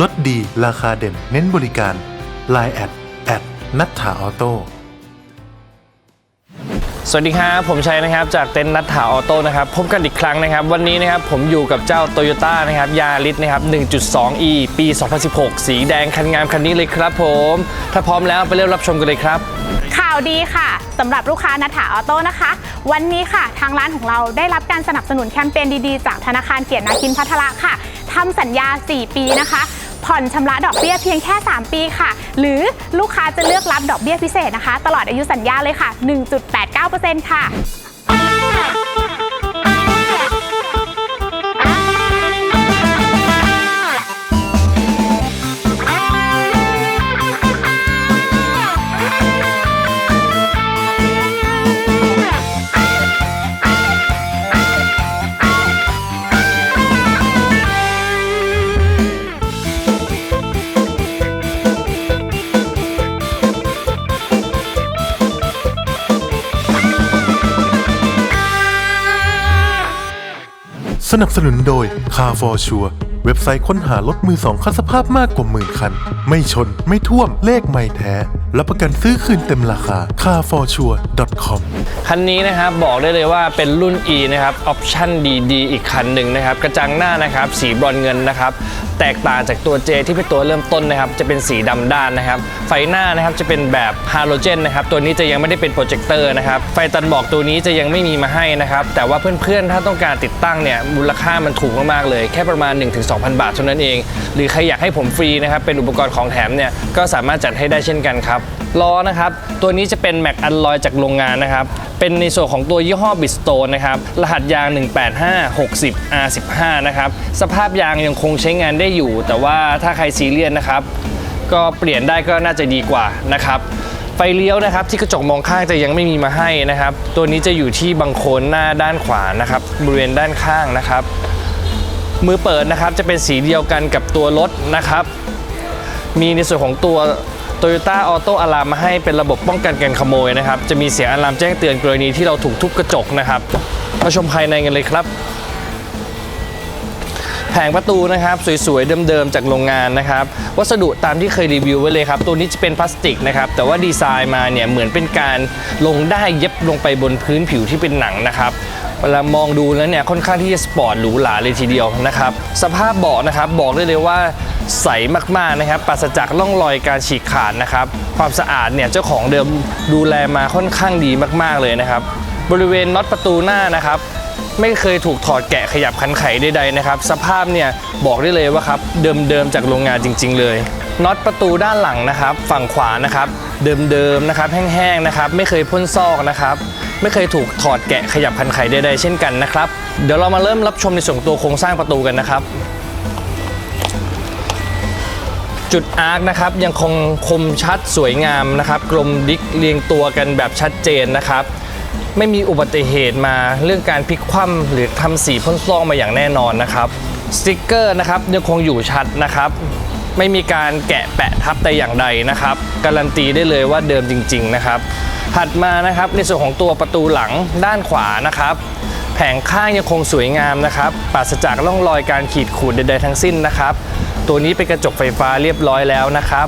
ลดดีราคาเด่นเน้นบริการ Line แอดแอดนัทธาออโต้สวัสดีครับผมชัยนะครับจากเต็นท์นัทถาออโต้นะครับพบกันอีกครั้งนะครับ วันนี้นะครับผมอยู่กับเจ้า t o y ยต้านะครับยาริสนะครับ 1.2e ปี 2016 สีแดงคันงามคันนี้เลยครับผม ถ้าพร้อมแล้วไปเริ่มรับชมกันเลยครับ ข่าวดีค่ะสำหรับลูกค้านัฐาออโต้นะคะ วันนี้ค่ะทางร้านของเราได้รับการสนับสนุนแคมเปญดีๆ จากธนาคารเกียรตินาคินพัทระค่ะทำสัญญา 4 ปีนะคะ ผ่อนชำระดอกเบี้ยเพียงแค่ 3 ปีค่ะ หรือลูกค้าจะเลือกรับดอกเบี้ยพิเศษนะคะ ตลอดอายุสัญญาเลยค่ะ 1.89%ค่ะ นับสนุนโดย Car for Sure เว็บไซต์ค้นหารถมือสองคันสภาพมากกว่าหมื่นคัน ไม่ชน ไม่ท่วม เลขไม่แท้ รับประกันซื้อคืนเต็มราคา carforsure.com คันนี้นะครับบอกได้เลยว่าเป็นรุ่น E นะครับออปชั่นดีๆ อีกคันหนึ่งนะครับ กระจังหน้านะครับ สีบรอนเงินนะครับ แตกต่างจากตัว J ที่เป็นตัวเริ่มต้นนะครับ จะเป็นสีดำด้านนะครับ ไฟหน้านะครับจะเป็นแบบฮาโลเจนนะครับ ตัวนี้จะยังไม่ได้เป็นโปรเจคเตอร์นะครับ ไฟตันบอกตัวนี้จะยังไม่มีมาให้นะครับ แต่ว่าเพื่อนๆ ถ้าต้องการติดตั้งเนี่ย มูลค่ามันถูกมากๆเลย แค่ประมาณ2,000 บาทเท่านั้นเอง หรือใครอยากให้ผมฟรีนะครับ เป็นอุปกรณ์ของแถมเนี่ย ก็สามารถจัดให้ได้เช่นกันครับ ล้อนะครับ ตัวนี้จะเป็นแม็กอัลลอยจากโรงงานนะครับ เป็นในส่วนของตัวยี่ห้อบิสโตนนะครับ รหัสยาง 18560 R15 นะครับ สภาพยางยังคงใช้งานได้อยู่ แต่ว่าถ้าใครซีเรียสนะครับ ก็เปลี่ยนได้ก็น่าจะดีกว่านะครับไฟเลี้ยวนะครับที่กระจกมองข้างจะยังไม่มีมาให้นะครับ ตัวนี้จะอยู่ที่บังโคนหน้าด้านขวานะครับ บริเวณด้านข้างนะครับ มือเปิดนะครับจะเป็นสีเดียวกันกับตัวรถนะครับ มีในส่วนของตัว Toyota Auto Alarm มาให้เป็นระบบป้องกันการขโมยนะครับ จะมีเสียงอะลามแจ้งเตือนกรณีที่เราถูกทุบกระจกนะครับมาชมภายในกันเลยครับ แผงประตูนะครับสวยๆเดิมๆจากโรงงานนะครับ วัสดุตามที่เคยรีวิวไว้เลยครับ ตัวนี้จะเป็นพลาสติกนะครับ แต่ว่าดีไซน์มาเนี่ยเหมือนเป็นการลงได้เย็บลงไปบนพื้นผิวที่เป็นหนังนะครับ เวลามองดูแล้วเนี่ยค่อนข้างที่จะสปอร์ตหรูหราเลยทีเดียวนะครับสภาพเบาะนะครับบอกได้เลยว่าใสมากๆนะครับปราศจากร่องรอยการฉีกขาดนะครับความสะอาดเนี่ยเจ้าของเดิมดูแลมาค่อนข้างดีมากๆเลยนะครับบริเวณน็อตประตูหน้านะครับไม่เคยถูกถอดแกะขยับขันไขใดๆนะครับ สภาพเนี่ยบอกได้เลยว่าครับเดิมๆจากโรงงานจริง ๆ เลยน็อตประตูด้านหลังนะครับ ฝั่งขวานะครับ เดิมๆนะครับ แห้งๆนะครับ ไม่เคยพ่นซอกนะครับ ไม่เคยถูกถอดแกะขยับขันไขใดๆเช่นกันนะครับ เดี๋ยวเรามาเริ่มรับชมในส่วนตัวโครงสร้างประตูกันนะครับ จุดอาร์คนะครับยังคงคมชัดสวยงามนะครับ กลมดิกเรียงตัวกันแบบชัดเจนนะครับไม่มีอุบัติเหตุมาเรื่องการพลิกคว่ำหรือทำสีพ่นซองมาอย่างแน่นอนนะครับสติกเกอร์นะครับยังคงอยู่ชัดนะครับ ไม่มีการแกะแปะทับแต่อย่างใดนะครับ การันตีได้เลยว่าเดิมจริง ๆ นะครับ ถัดมานะครับในส่วนของตัวประตูหลังด้านขวานะครับแผงข้างยังคงสวยงามนะครับปราศจากร่องรอยการขีดขูดใดๆทั้งสิ้นนะครับ ตัวนี้เป็นกระจกไฟฟ้าเรียบร้อยแล้วนะครับ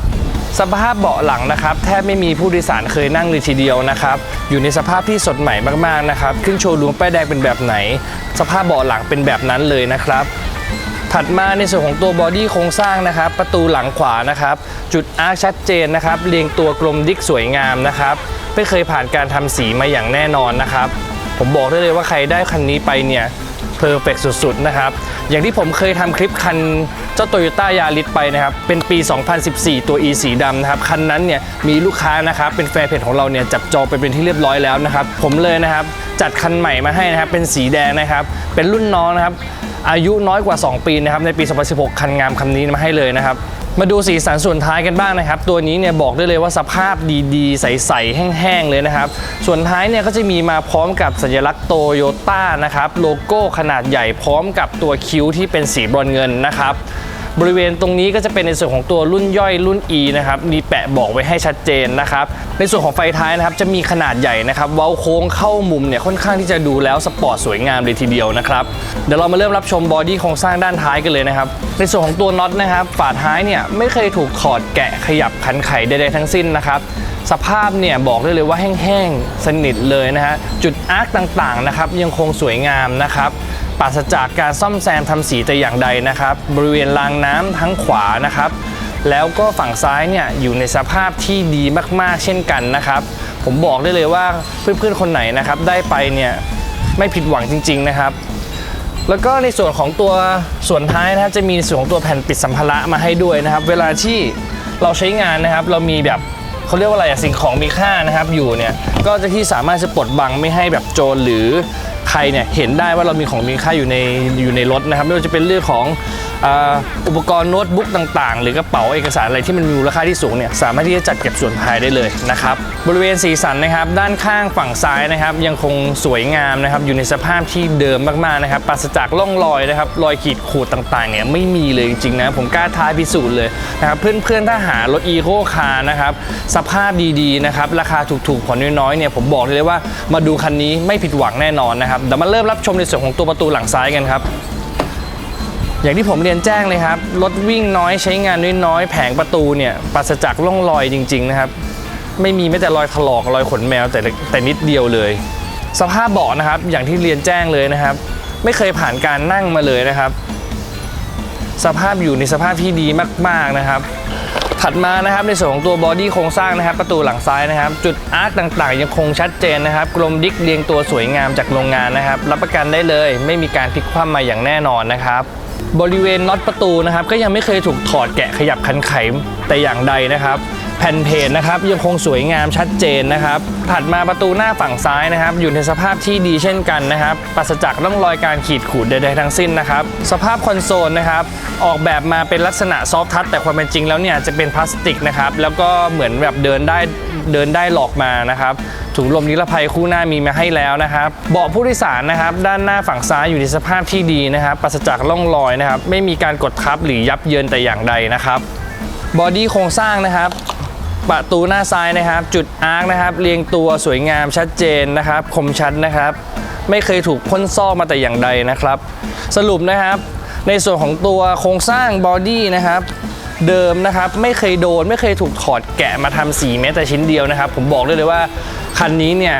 สภาพเบาะหลังนะครับ แทบไม่มีผู้โดยสารเคยนั่งเลยทีเดียวนะครับ อยู่ในสภาพที่สดใหม่มากๆนะครับ ขึ้นโชว์รูมป้ายแดงเป็นแบบไหน สภาพเบาะหลังเป็นแบบนั้นเลยนะครับ ถัดมาในส่วนของตัวบอดี้โครงสร้างนะครับ ประตูหลังขวานะครับ จุดอาร์คชัดเจนนะครับ เรียงตัวกลมดิกสวยงามนะครับ ไม่เคยผ่านการทำสีมาอย่างแน่นอนนะครับ ผมบอกได้เลยว่าใครได้คันนี้ไปเนี่ย เพอร์เฟกสุดๆนะครับ อย่างที่ผมเคยทำคลิปคันเจ้าโตโยต้ายาริสไปนะครับ เป็นปี 2014 ตัว E สีดำนะครับ คันนั้นเนี่ยมีลูกค้านะครับ เป็นแฟนเพจของเราเนี่ยจับจองไปเป็นที่เรียบร้อยแล้วนะครับ ผมเลยนะครับจัดคันใหม่มาให้นะครับ เป็นสีแดงนะครับ เป็นรุ่นน้องนะครับ อายุน้อยกว่า 2 ปีนะครับ ในปี 2016 คันงามคันนี้มาให้เลยนะครับ มาดูสีสันส่วนท้ายกันบ้างนะครับ ตัวนี้เนี่ยบอกได้เลยว่าสภาพดีๆ ใสๆ แห้งๆ เลยนะครับ ส่วนท้ายเนี่ยก็จะมีมาพร้อมกับสัญลักษณ์โตโยต้านะครับ โลโก้ขนาดใหญ่พร้อมกับตัวคิ้วที่เป็นสีบรอนเงินนะครับ บริเวณตรงนี้ก็จะเป็นในส่วนของตัวรุ่นย่อยรุ่น E นะครับมีแปะบอกไว้ให้ชัดเจนนะครับในส่วนของไฟท้ายนะครับจะมีขนาดใหญ่นะครับเว้าโค้งเข้ามุมเนี่ยค่อนข้างที่จะดูแล้วสปอร์ตสวยงามเลยทีเดียวนะครับเดี๋ยวเรามาเริ่มรับชมบอดี้โครงสร้างด้านท้ายกันเลยนะครับในส่วนของตัวน็อตนะครับฝาท้ายเนี่ยไม่เคยถูกถอดแกะขยับขันไขใดๆทั้งสิ้นนะครับสภาพเนี่ยบอกได้เลยว่าแห้งๆสนิทเลยนะฮะจุดอาร์คต่างๆนะครับยังคงสวยงามนะครับ ปราศจากการซ่อมแซมทำสีแต่อย่างใดนะครับ บริเวณรางน้ำทั้งขวานะครับ แล้วก็ฝั่งซ้ายเนี่ยอยู่ในสภาพที่ดีมากๆ เช่นกันนะครับ ผมบอกได้เลยว่าเพื่อนๆคนไหนนะครับได้ไปเนี่ยไม่ผิดหวังจริง ๆนะครับ แล้วก็ในส่วนของตัวส่วนท้ายนะครับจะมีส่วนของตัวแผ่นปิดสัมภาระมาให้ด้วยนะครับ เวลาที่เราใช้งานนะครับ เรามีแบบเขาเรียกว่าอะไรอะสิ่งของมีค่านะครับอยู่เนี่ยก็จะที่สามารถจะปลดบังไม่ให้แบบโจรหรือ ใครเนี่ยเห็นได้ว่าเรามีของมีค่าอยู่ในอยู่ในรถนะครับไม่ว่าจะเป็นเรื่องของอุปกรณ์โน้ตบุ๊กต่างๆ หรือกระเป๋าเอกสารอะไรที่มันมีมูลค่าที่สูงเนี่ยสามารถที่จะจัดเก็บส่วนท้ายได้เลยนะครับบริเวณสีสันนะครับ ด้านข้างฝั่งซ้ายนะครับ ยังคงสวยงามนะครับ อยู่ในสภาพที่เดิมมากๆนะครับปราศจากร่องรอยนะครับรอยขีดข่ดต่างๆเนี่ยไม่มีเลยจริงๆนะผมกล้าท้าพิสูจน์เลยนะครับเพื่อนๆถ้าหารถอีโคคาร์นะครับสภาพดีๆนะครับราคาถูกๆผ่อนน้อยๆเนี่ยผมบอกเลยว่ามาดูคันนี้ไม่ผิดหวังแน่นอนนะครับเดี๋ยวมาเริ่มรับชมในส่วนของตัวประตูหลังซ้ายกันครับ อย่างที่ผมเรียนแจ้งเลยครับ รถวิ่งน้อยใช้งานน้อยๆแผงประตูเนี่ยปราศจากร่องรอยจริง ๆ นะครับ ไม่มีแม้แต่รอยถลอกรอยขนแมวแต่แต่นิดเดียวเลย สภาพเบาะนะครับ อย่างที่เรียนแจ้งเลยนะครับ ไม่เคยผ่านการนั่งมาเลยนะครับ สภาพอยู่ในสภาพที่ดีมาก ๆนะครับ ถัดมานะครับในส่วนของตัวบอดี้โครงสร้างนะครับ ประตูหลังซ้ายนะครับ จุดอาร์คต่างๆ ยังคงชัดเจนนะครับ กลมดิกเรียงตัวสวยงามจากโรงงานนะครับ รับประกันได้เลย ไม่มีการพลิกคว่ำมาอย่างแน่นอนนะครับ บริเวณน็อตประตูนะครับ ก็ยังไม่เคยถูกถอดแกะขยับคันไขแต่อย่างใดนะครับแผ่นเพจนะครับยังคงสวยงามชัดเจนนะครับ ถัดมาประตูหน้าฝั่งซ้ายนะครับ อยู่ในสภาพที่ดีเช่นกันนะครับปราศจากร่องรอยการขีดขูดใดๆทั้งสิ้นนะครับ สภาพคอนโซลนะครับ ออกแบบมาเป็นลักษณะซอฟทัชแต่ความเป็นจริงแล้วเนี่ยจะเป็นพลาสติกนะครับ แล้วก็เหมือนแบบเดินได้ เดินได้หลอกมานะครับถุงลมนิรภัยคู่หน้ามีมาให้แล้วนะครับเบาะผู้โดยสารนะครับ ด้านหน้าฝั่งซ้ายอยู่ในสภาพที่ดีนะครับปราศจากร่องรอยนะครับ ไม่มีการกดทับหรือยับเยินแต่อย่างใดนะครับบอดี้โครงสร้างนะครับประตูหน้าซ้ายนะครับ จุดอาร์คนะครับ เรียงตัวสวยงามชัดเจนนะครับ คมชัดนะครับ ไม่เคยถูกพ่นซอกมาแต่อย่างใดนะครับ สรุปนะครับ ในส่วนของตัวโครงสร้างบอดี้นะครับ เดิมนะครับไม่เคยโดนไม่เคยถูกถอดแกะมาทำสีแม้แต่ชิ้นเดียวนะครับ ผมบอกได้เลยว่าคันนี้เนี่ย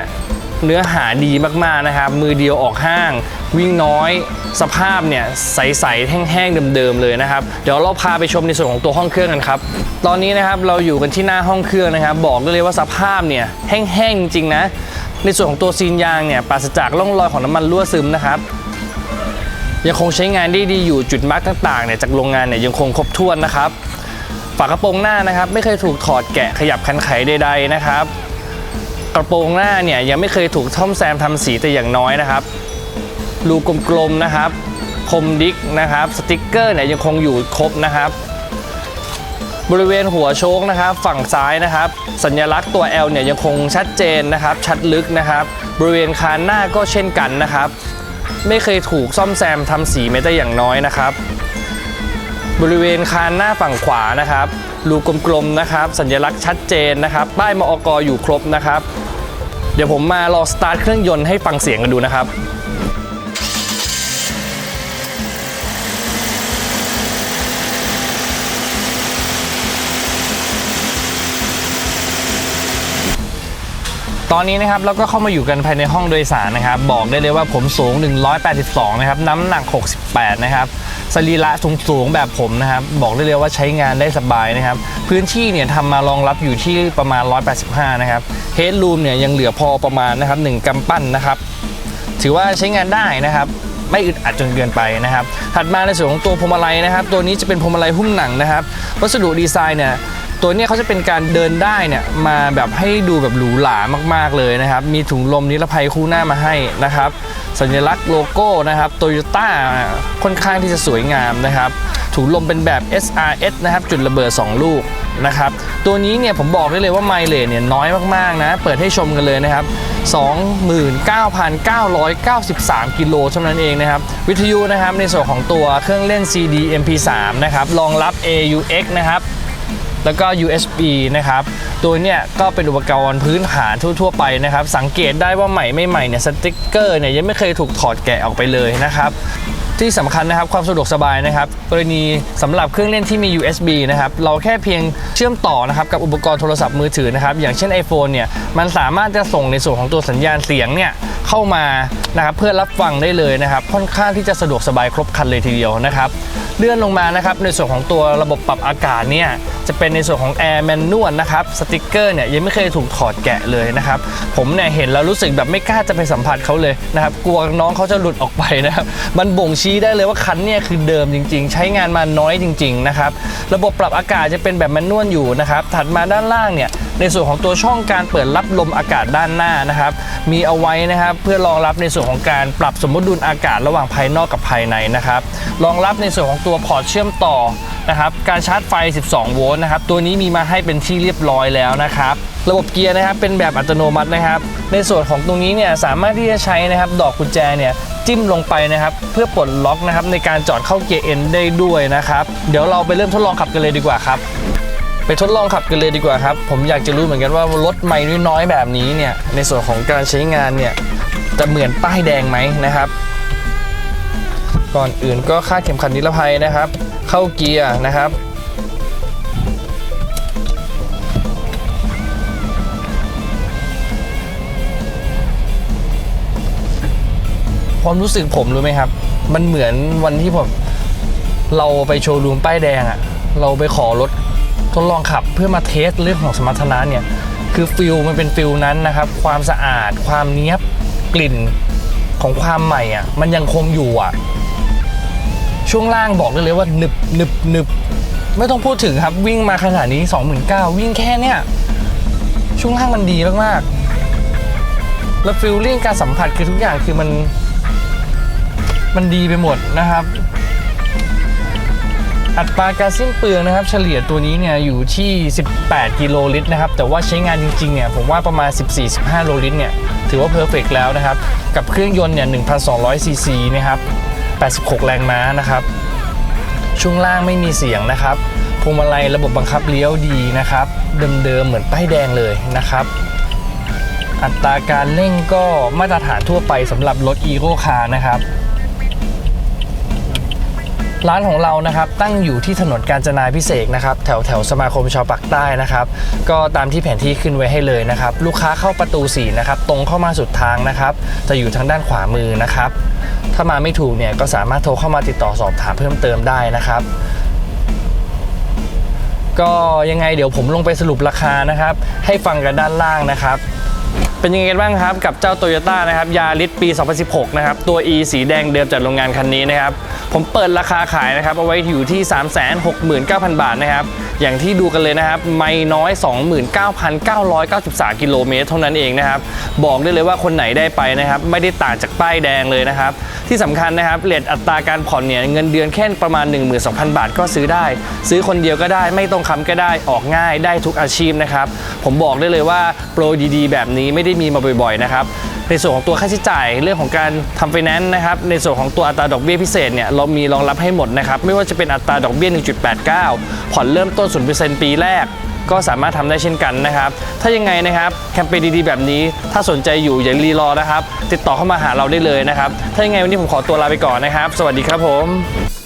เนื้อหาดีมากๆนะครับ มือเดียวออกห้าง วิ่งน้อย สภาพเนี่ยใสๆแห้งๆเดิมๆเลยนะครับ เดี๋ยวเราพาไปชมในส่วนของตัวห้องเครื่องกันครับ ตอนนี้นะครับเราอยู่กันที่หน้าห้องเครื่องนะครับ บอกได้เลยว่าสภาพเนี่ยแห้งๆจริงๆนะ ในส่วนของตัวซีนยางเนี่ยปราศจากร่องรอยของน้ำมันรั่วซึมนะครับ ยังคงใช้งานได้ดีอยู่จุดมาร์กต่างๆเนี่ยจากโรงงานเนี่ยยังคงครบถ้วนนะครับ ฝากระโปรงหน้านะครับ ไม่เคยถูกถอดแกะขยับคันไขใดๆนะครับ กระโปรงหน้าเนี่ยยังไม่เคยถูกท่อมแซมทำสีแต่อย่างน้อยนะครับรูกลมๆนะครับ คมดิกนะครับ สติกเกอร์เนี่ยยังคงอยู่ครบนะครับ บริเวณหัวโชคนะครับ ฝั่งซ้ายนะครับ สัญลักษณ์ตัว L เนี่ยยังคงชัดเจนนะครับ ชัดลึกนะครับ บริเวณคานหน้าก็เช่นกันนะครับ ไม่เคยถูกซ่อมแซมทำสีแม้แต่อย่างน้อยนะครับ บริเวณคานหน้าฝั่งขวานะครับรูกลมๆนะครับ สัญลักษณ์ชัดเจนนะครับป้ายมอกอยู่ครบนะครับ เดี๋ยวผมมาลองสตาร์ทเครื่องยนต์ให้ฟังเสียงกันดูนะครับ ตอนนี้นะครับเราก็เข้ามาอยู่กันภายในห้องโดยสารนะครับบอกได้เลยว่าผมสูง 182 นะครับน้ำหนัก 68 นะครับสรีระสูงสูงๆแบบผมนะครับบอกได้เลยว่าใช้งานได้สบายนะครับพื้นที่เนี่ยทำมารองรับอยู่ที่ประมาณ 185 นะครับเฮดรูมเนี่ยยังเหลือพอประมาณนะครับ1กำปั้นนะครับถือว่าใช้งานได้นะครับไม่อึดอัดจนเกินไปนะครับถัดมาในส่วนของตัวพวงมาลัยนะครับ ตัวนี้จะเป็นพวงมาลัยหุ้มหนังนะครับ วัสดุดีไซน์เนี่ย ตัวเนี้ยเขาจะเป็นการเดินได้เนี่ยมาแบบให้ดูแบบหรูหรามากๆเลยนะครับ มีถุงลมนิรภัยคู่หน้ามาให้นะครับ สัญลักษณ์โลโก้นะครับโตโยต้าค่อนข้างที่จะสวยงามนะครับ ถุงลมเป็นแบบ SRS นะครับ จุดระเบิด 2 ลูกนะครับ ตัวนี้เนี่ยผมบอกได้เลยว่าไมล์เลทเนี่ยน้อยมากๆนะ เปิดให้ชมกันเลยนะครับ 29,993 กิโลเท่านั้นเองนะครับ วิทยุนะครับในส่วนของตัวเครื่องเล่น CD MP3 นะครับ รองรับ AUX นะครับ แล้วก็ USB นะครับ ตัวเนี้ยก็เป็นอุปกรณ์พื้นฐานทั่ว ๆ ไปนะครับ สังเกตได้ว่าใหม่ไม่ใหม่เนี่ยสติ๊กเกอร์เนี่ยยังไม่เคยถูกถอดแกะออกไปเลยนะครับ ที่สำคัญนะครับความสะดวกสบายนะครับกรณีสำหรับเครื่องเล่นที่มี USB นะครับเราแค่เพียงเชื่อมต่อนะครับกับอุปกรณ์โทรศัพท์มือถือนะครับอย่างเช่น iPhone เนี่ยมันสามารถจะส่งในส่วนของตัวสัญญาณเสียงเนี่ยเข้ามานะครับเพื่อรับฟังได้เลยนะครับค่อนข้างที่จะสะดวกสบายครบครันเลยทีเดียวนะครับเลื่อนลงมานะครับในส่วนของตัวระบบปรับอากาศเนี่ยจะเป็นในส่วนของ Air Manual นะครับสติกเกอร์เนี่ยยังไม่เคยถูกถอดแกะเลยนะครับผมเนี่ยเห็นแล้วรู้สึกแบบไม่กล้าจะไปสัมผัสเขาเลยนะครับกลัวน้องเขาจะหลุดออกไปนะครับมันบ่งชี้ได้เลยว่าคันเนี่ยคือเดิมจริง ๆ ใช้งานมาน้อยจริง ๆ นะครับ ระบบปรับอากาศจะเป็นแบบแมนนวลอยู่นะครับ ถัดมาด้านล่างเนี่ย ในส่วนของตัวช่องการเปิดรับลมอากาศด้านหน้านะครับ มีเอาไว้นะครับเพื่อรองรับในส่วนของการปรับสมดุลอากาศระหว่างภายนอกกับภายในนะครับ รองรับในส่วนของตัวพอร์ตเชื่อมต่อนะครับการชาร์จไฟ 12 โวลต์นะครับ ตัวนี้มีมาให้เป็นที่เรียบร้อยแล้วนะครับ ระบบเกียร์นะครับเป็นแบบอัตโนมัตินะครับ ในส่วนของตรงนี้เนี่ยสามารถที่จะใช้นะครับ ดอกกุญแจเนี่ยจิ้มลงไปนะครับ เพื่อปลดล็อกนะครับในการจอดเข้าเกียร์ N ได้ด้วยนะครับ เดี๋ยวเราไปเริ่มทดลองขับกันเลยดีกว่าครับ ไปทดลองขับกันเลยดีกว่าครับ ผมอยากจะรู้เหมือนกันว่ารถไม่น้อยๆแบบนี้เนี่ย ในส่วนของการใช้งานเนี่ย จะเหมือนป้ายแดงไหมนะครับ ก่อนอื่นก็คาดเข็มขัดนิรภัยนะครับ เข้าเกียร์นะครับ ความรู้สึกผมรู้ไหมครับ มันเหมือนวันที่ผมเราไปโชว์รูมป้ายแดงอะเราไปขอรถ ทดลองขับเพื่อมาเทสเรื่องของสมรรถนะเนี่ยคือฟิลมันเป็นฟิลนั้นนะครับ ความสะอาด ความเนี้ยบกลิ่นของความใหม่อะมันยังคงอยู่อะ ช่วงล่างบอกได้เลยว่าหนึบหนึบหนึบไม่ต้องพูดถึงครับวิ่งมาขนาดนี้ 29,000วิ่งแค่เนี้ยช่วงล่างมันดีมากๆแล้วฟิลลิ่งการสัมผัสคือทุกอย่างคือมัน มันดีไปหมดนะครับ อัตราการสิ้นเปลืองนะครับ เฉลี่ยตัวนี้เนี่ยอยู่ที่ 18 กิโลลิตรนะครับ แต่ว่าใช้งานจริงๆเนี่ยผมว่าประมาณ 14-15โลลิตรเนี่ยถือว่าเพอร์เฟกแล้วนะครับ กับเครื่องยนต์เนี่ย1,200ซีซีนะครับ 86 แรงม้านะครับ ช่วงล่างไม่มีเสียงนะครับพวงมาลัยระบบบังคับเลี้ยวดีนะครับ เดิมๆเหมือนป้ายแดงเลยนะครับอัตราการเร่งก็มาตรฐานทั่วไปสำหรับรถ e โ o คาร์นะครับ ร้านของเรานะครับตั้งอยู่ที่ถนนกาญจนาพิเศษนะครับแถวแถวสมาคมชาวปากใต้นะครับก็ตามที่แผนที่ขึ้นไว้ให้เลยนะครับลูกค้าเข้าประตู4นะครับตรงเข้ามาสุดทางนะครับจะอยู่ทางด้านขวามือนะครับถ้ามาไม่ถูกเนี่ยก็สามารถโทรเข้ามาติดต่อสอบถามเพิ่มเติมได้นะครับก็ยังไงเดี๋ยวผมลงไปสรุปราคานะครับ ให้ฟังกันด้านล่างนะครับเป็นยังไงกันบ้างครับกับเจ้า Toyota นะครับยาริสปี 2016 นะครับ ตัว E สีแดงเดิมจากโรงงานคันนี้นะครับ ผมเปิดราคาขายนะครับ เอาไว้อยู่ที่ 369,000 บาทนะครับ อย่างที่ดูกันเลยนะครับ ไม่น้อย 29,993 กิโลเมตรเท่านั้นเองนะครับ บอกได้เลยว่าคนไหนได้ไปนะครับ ไม่ได้ต่างจากป้ายแดงเลยนะครับ ที่สำคัญนะครับเรทอัตราการผ่อนเนี่ยเงินเดือนแค่ประมาณ 12,000 บาทก็ซื้อได้ ซื้อคนเดียวก็ได้ไม่ต้องค้ำก็ได้ออกง่ายได้ทุกอาชีพนะครับผมบอกได้เลยว่าโปรดีๆ แบบนี้ไม่ได้มีมาบ่อยๆนะครับในส่วนของตัวค่าใช้จ่ายเรื่องของการทำไฟแนนซ์นะครับในส่วนของตัวอัตราดอกเบี้ยพิเศษเนี่ยเรามีรองรับให้หมดนะครับไม่ว่าจะเป็นอัตราดอกเบี้ย 1.89 ผ่อนเริ่มต้น 0%ปีแรก ก็สามารถทำได้เช่นกันนะครับ ถ้ายังไงนะครับแคมเปญดีๆแบบนี้ ถ้าสนใจอยู่อย่ารีรอนะครับ ติดต่อเข้ามาหาเราได้เลยนะครับ ถ้ายังไงวันนี้ผมขอตัวลาไปก่อนนะครับ สวัสดีครับผม